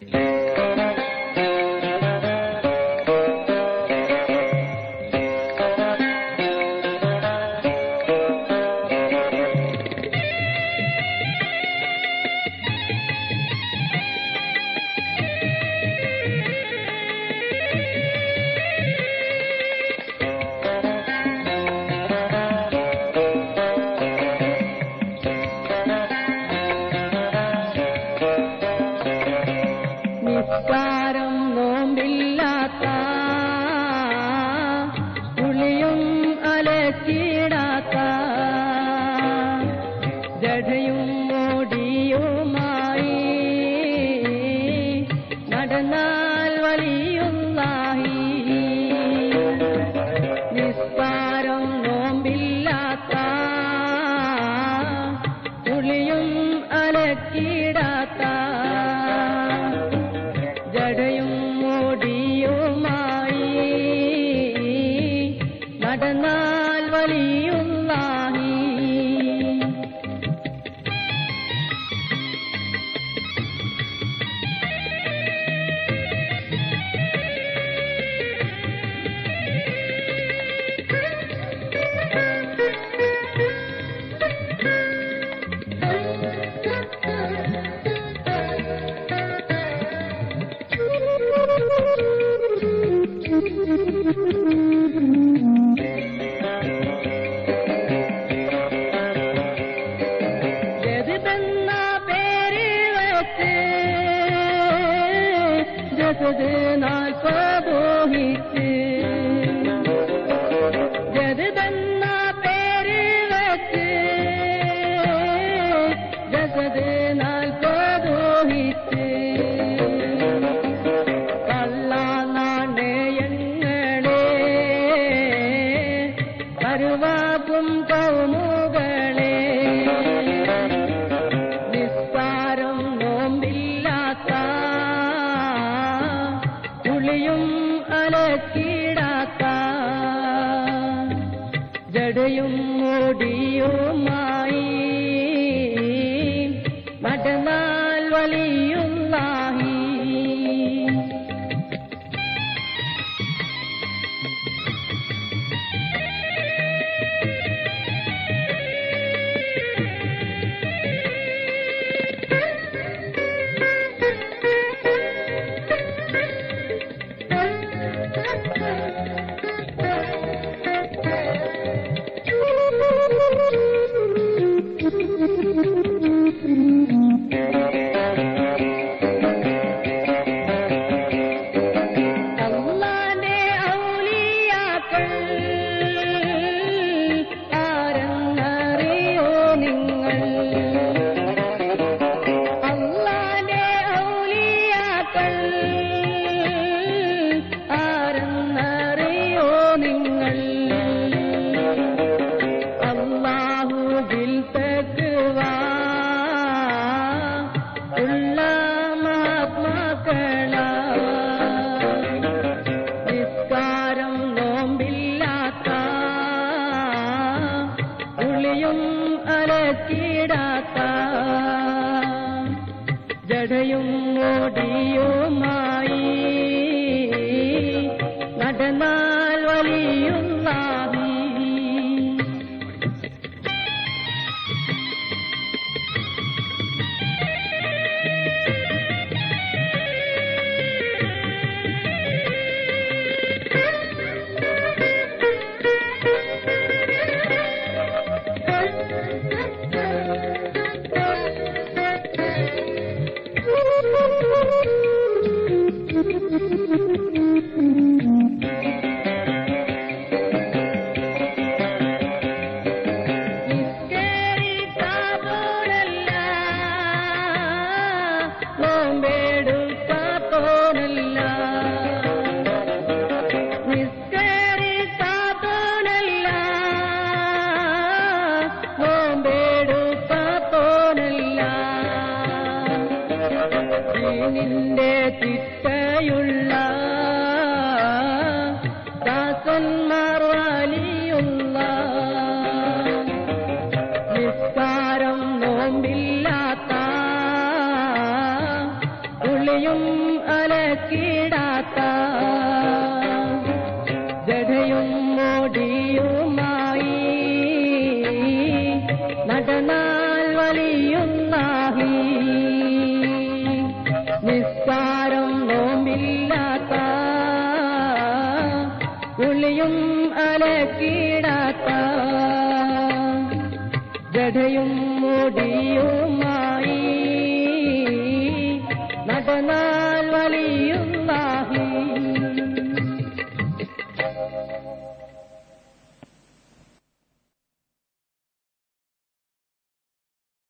Yeah. നിസ്കാരം നോമ്പില്ലാത്ത പുളിയും അലച്ചിടാത്ത ജഡയും മോടിയുമായി നടന്നാൽ വലിയുള്ളായി எனது நாற்போகித்து ஜதுதன்னா பேரிழக்கு ஜசது நாற்போகித்து கல்லானே எங்களே. கருவாப்பும் கவுமுகளே പുളിയും ജടയും മോടിയുമായി നടന്നാൽ വലിയുള്ളാഹി ജടയും ഓടിയോ നടന്നാൽ ദീനിന്റെ ചിട്ടയുള്ള ദാസന്മാർ വലിയുള്ള നിസ്കാരം നോമ്പില്ലാത്ത കുളിയും അലക്കിടാത്ത ജടയും മോടിയുമായി നടന്നാൽ കുളിയും അലക്കിടാത്ത ജടയും മുടിയുമായി നടന്നാൽ വലിയുന്നാഹി